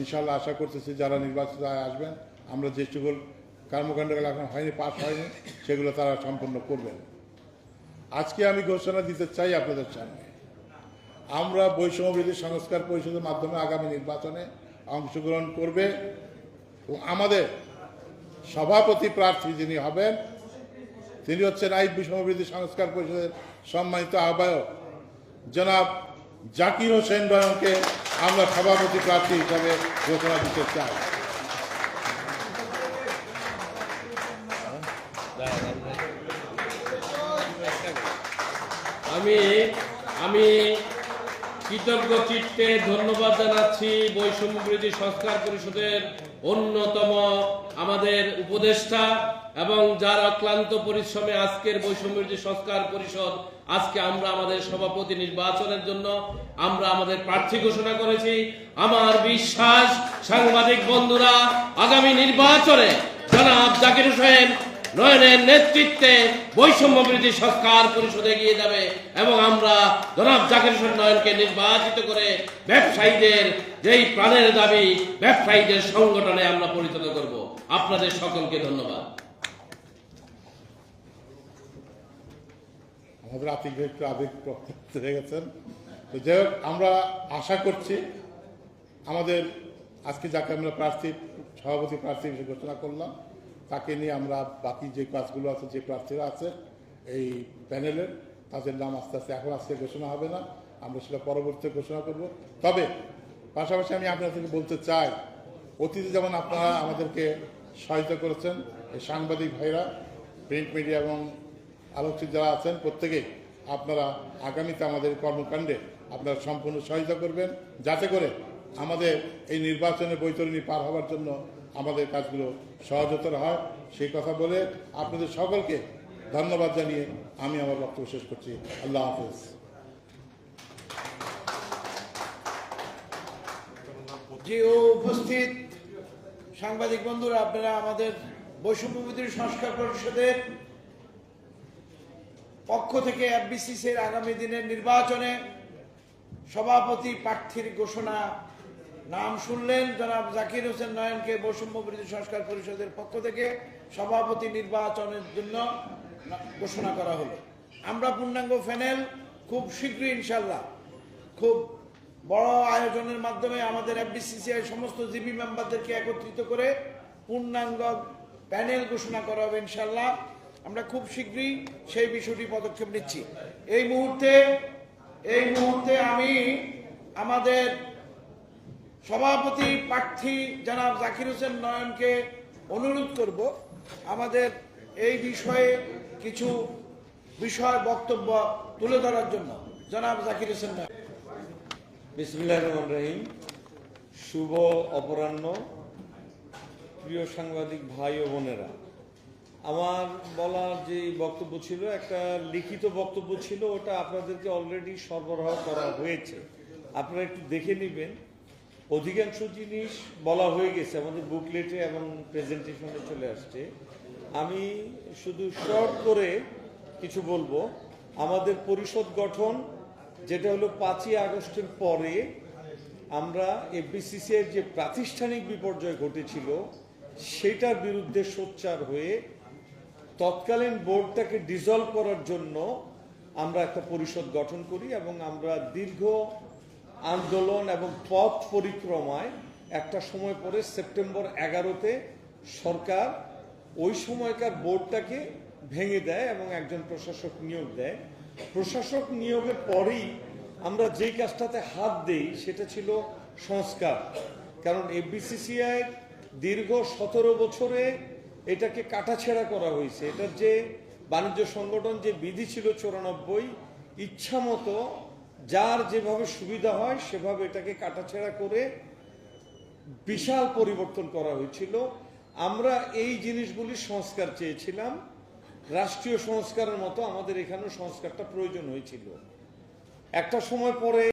ইনশাল্লাহ আশা করতেছি যারা নির্বাচিত আসবেন, আমরা যে সকল কর্মকাণ্ডগুলো এখন হয়নি, পাশ হয়নি, সেগুলো তারা সম্পন্ন করবেন। আজকে আমি ঘোষণা দিতে চাই আপনাদের সামনে। আমরা বৈষম্যবিধি সংস্কার পরিষদের মাধ্যমে আগামী নির্বাচনে অংশগ্রহণ করবে ও আমাদের সভাপতি প্রার্থী যিনি হবেন, তিনি হচ্ছেন আইন বৈষম্যবিধি সংস্কার পরিষদের সম্মানিত আহ্বায়ক জনাব জাকির হোসেন বয়নকে আমরা সভাপতি প্রার্থী হিসাবে ঘোষণা দিতে চাই। আমি আমি কৃতজ্ঞ চিত্তে ধন্যবাদ জানাচ্ছি বৈষম্য বিরোধী সংস্কার পরিষদের অন্যতম আমাদের উপদেষ্টা এবং যার অক্লান্ত পরিশ্রমে আজকের বৈষম্য বিরোধী সংস্কার পরিষদ, আজকে আমরা আমাদের সভাপতি নির্বাচনের জন্য আমরা আমাদের প্রার্থী ঘোষণা করেছি। আমার বিশ্বাস, সাংবাদিক বন্ধুরা, আগামী নির্বাচনে জনাব জাকির হোসেন নয়নের নেতৃত্বে বৈষম্য বিরোধী সংস্কার পরিষদে গিয়ে যাবে এবং আমরা জনাব জাকির হোসেন নয়নকে নির্বাচিত করে ব্যবসায়ীদের যেই প্রাণের দাবি, ব্যবসায়ীদের সংগঠনে আমরা পরিচালনা করব। আপনাদের সকলকে ধন্যবাদ। আমাদের আতিক একটু আবেগ হয়ে গেছেন। তো যাই হোক, আমরা আশা করছি আমাদের আজকে যাকে আমরা প্রার্থী, সভাপতি প্রার্থী ঘোষণা করলাম তাকে নিয়ে আমরা বাকি যে কাজগুলো আছে, যে প্রার্থীরা আছে, এই প্যানেলের তাদের নাম আস্তে আস্তে এখন আজকে ঘোষণা হবে না, আমরা সেটা পরবর্তীতে ঘোষণা করব। তবে পাশাপাশি আমি আপনাদেরকে বলতে চাই, অতীতে যেমন আপনারা আমাদেরকে সহায়তা করেছেন, এই সাংবাদিক ভাইরা, প্রিন্ট মিডিয়া এবং আলোচিত যারা আছেন প্রত্যেকেই আপনারা আগামীতে আমাদের কর্মকাণ্ডে আপনারা সম্পূর্ণ সহায়তা করবেন, যাতে করে আমাদের এই নির্বাচনের বৈতরণী পার হওয়ার জন্য আমাদের কাজগুলো সহজতর হয়। সেই কথা বলে আপনাদের সকলকে ধন্যবাদ জানিয়ে আমি আমার বক্তব্য শেষ করছি। আল্লাহ হাফেজ। যে উপস্থিত সাংবাদিক বন্ধুরা, আপনারা আমাদের বৈষম্য সংস্কার পরিষদের পক্ষ থেকে এফবিসিসি এর আগামী দিনের নির্বাচনে সভাপতি প্রার্থীর ঘোষণা নাম শুনলেন জনাব জাকির হোসেন নয়নকে বৈষম্য বিরোধী সংস্কার পরিষদের পক্ষ থেকে সভাপতি নির্বাচনের জন্য ঘোষণা করা হলো। আমরা পূর্ণাঙ্গ প্যানেল খুব শীঘ্রই ইনশাল্লাহ খুব বড় আয়োজনের মাধ্যমে আমাদের এফবিসিসিআই সমস্ত জিবি মেম্বারদেরকে একত্রিত করে পূর্ণাঙ্গ প্যানেল ঘোষণা করা হবে ইনশাল্লাহ আমরা খুব শীঘ্রই সেই বিষয়টি পদক্ষেপ নিচ্ছি। এই মুহূর্তে এই মুহূর্তে আমি আমাদের সভাপতি প্রার্থী জনাব জাকির হোসেন নয়নকে অনুরোধ করব আমাদের এই বিষয়ে কিছু বিষয় বক্তব্য তুলে ধরার জন্য। জনাব জাকির হোসেন নয়ন রহমান রহিম। শুভ অপরাহ্ন, প্রিয় সাংবাদিক ভাই ও বোনেরা। আমার বলার যে বক্তব্য ছিল, একটা লিখিত বক্তব্য ছিল, ওটা আপনাদেরকে অলরেডি সরবরাহ করা হয়েছে। আপনারা একটু দেখে নেবেন। অধিকাংশ জিনিস বলা হয়ে গেছে, আমাদের বুকলেটে এবং প্রেজেন্টেশনে চলে আসছে। আমি শুধু শর্ট করে কিছু বলব। আমাদের পরিষদ গঠন, যেটা হলো পাঁচই আগস্টের পরে আমরা এফবিসিসি এর যে প্রাতিষ্ঠানিক বিপর্যয় ঘটেছিল, সেটার বিরুদ্ধে সোচ্চার হয়ে তৎকালীন বোর্ডটাকে ডিজলভ করার জন্য আমরা একটা পরিষদ গঠন করি এবং আমরা দীর্ঘ আন্দোলন এবং পথ পরিক্রমায় একটা সময় পরে সেপ্টেম্বর এগারোতে সরকার ওই সময়কার বোর্ডটাকে ভেঙে দেয় এবং একজন প্রশাসক নিয়োগ দেয়। প্রশাসক নিয়োগের পরেই আমরা যেই কাজটাতে হাত দেই সেটা ছিল সংস্কার। কারণ এফবিসিসিআই দীর্ঘ সতেরো বছরে এটাকে কাটাছেড়া করা হয়েছে। এটার যে বাণিজ্য সংগঠন যে বিধি ছিল চৌরানব্বই ইচ্ছা মতো যার যেভাবে সুবিধা হয়, সেভাবে এটাকে কাটাছেড়া করে বিশাল পরিবর্তন করা হয়েছিল। আমরা এই জিনিসগুলি সংস্কার চেয়েছিলাম। রাষ্ট্রীয় সংস্কারের মতো আমাদের এখানেও সংস্কারটা প্রয়োজন হয়েছিল। একটা সময় পরে